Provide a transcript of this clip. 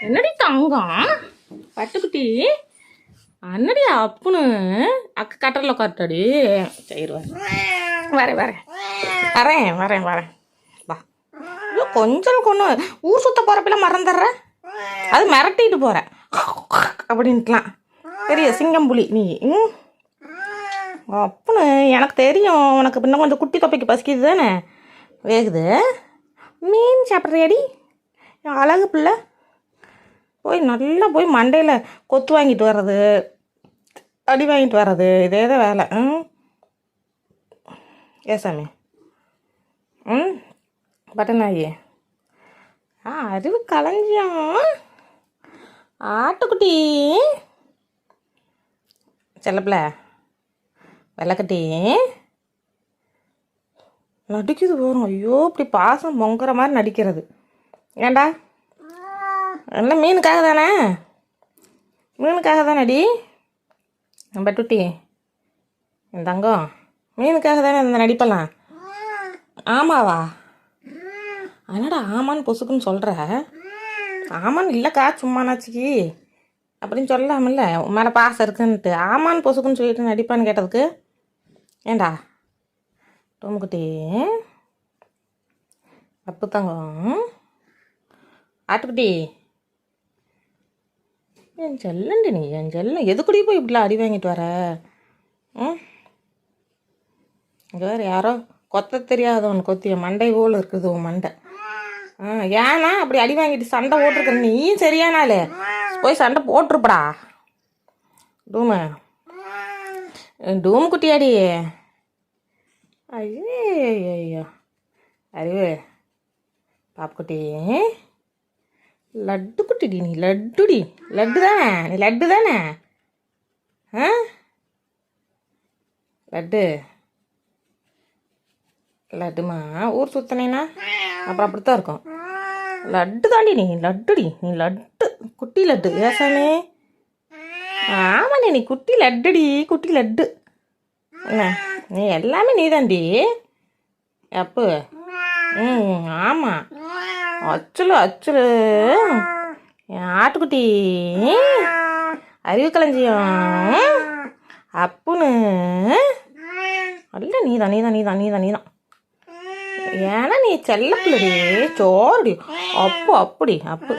என்னடி தங்கம்? பட்டுக்குட்டி. அண்ணடி அப்புன்னு அக்க கட்டரில் உட்காரட்டாடி சரி வரேன் வரேன் வரேன். வரேன் வரேன் வரேன். வா. ஐயோ கொஞ்சம் கொண்டு ஊர் சுத்த போகிறப்பெல்லாம் மறந்துடுற? அது மிரட்டிட்டு போகிற அப்படின்ட்டுலாம். பெரிய சிங்கம் புலி நீ ம்? அப்புன்னு எனக்கு தெரியும். உனக்கு பின்ன கொஞ்சம் குட்டி தொப்பைக்கு பசிக்குது தானே வேகுது. மீன் சாப்பிட்றியாடி? அழகு பிள்ளை. போய் நல்லா போய் மண்டையில் கொத்து வாங்கிட்டு வர்றது அடி வாங்கிட்டு வர்றது இதே தான் வேலை. ம்? ஏ சாமி. ம்? பட்டனாயி ஆ அறிவு களஞ்சியம் ஆட்டுக்குட்டி. செல்லப்பில வெள்ளக்கட்டி. நடிக்குது வரும் ஐயோ இப்படி பாசம் பொங்குற மாதிரி நடிக்கிறது. ஏண்டா? எல்லாம் மீனுக்காக தானே? மீனுக்காக தானடி? பட்டுட்டி என் தங்கம் மீனுக்காக தானே இந்த நடிப்பெல்லாம்? ஆமாவா? என்னடா ஆமான்னு பொசுக்குன்னு சொல்கிற ஆமான்னு இல்லைக்கா சும்மா நாச்சிக்கு அப்படின்னு சொல்லலாமில்ல உன் மேலே பாசம் இருக்குன்ட்டு ஆமான்னு பொசுக்குன்னு சொல்லிட்டு நடிப்பான்னு கேட்டதுக்கு ஏண்டா? டோமுக்குட்டி அப்பு தங்கம். ஆட்டுக்குட்டி என் செல்லண்டி நீ என் செல்லம் எதுக்குடி போய் இப்படிலாம் அடி வாங்கிட்டு வர? ம்? இங்கே வேறு யாரோ கொத்த தெரியாதவன் கொத்திய மண்டை போல் இருக்குது உன் மண்டை. ஆ ஏன்னா அப்படி அடி வாங்கிட்டு சண்டை போட்டிருக்க நீயும் சரியானாலே. போய் சண்டை போட்டிருப்படா. டூமு. டூம் குட்டியாடி. ஐயோ ஐயோ அறிவு. பாப்புக்குட்டி. லட்டு குட்டிடி நீ லட்டுடி. லட்டு தானே? நீ லட்டு தானே? ஆ? லட்டு. லட்டுமா ஊர் சுத்தனேனா? அப்புறம் அப்படித்தான் இருக்கும். லட்டு தாண்டி நீ லட்டுடி. நீ லட்டு குட்டி லட்டு. ஏசாமே ஆமாண்ணே நீ குட்டி லட்டுடி குட்டி லட்டு. என்ன? நீ எல்லாமே நீ தாண்டி அப்போ ம் ஆமாம் அச்சுலு அச்சுலு. என் ஆட்டுக்குட்டி. அறிவு களஞ்சியம். அப்புன்னு அல்ல நீதான் நீதான் நீதான் நீதான் நீதான். ஏன்னா நீ செல்ல பிள்ளடி சோறுடி. அப்பு அப்படி அப்பு.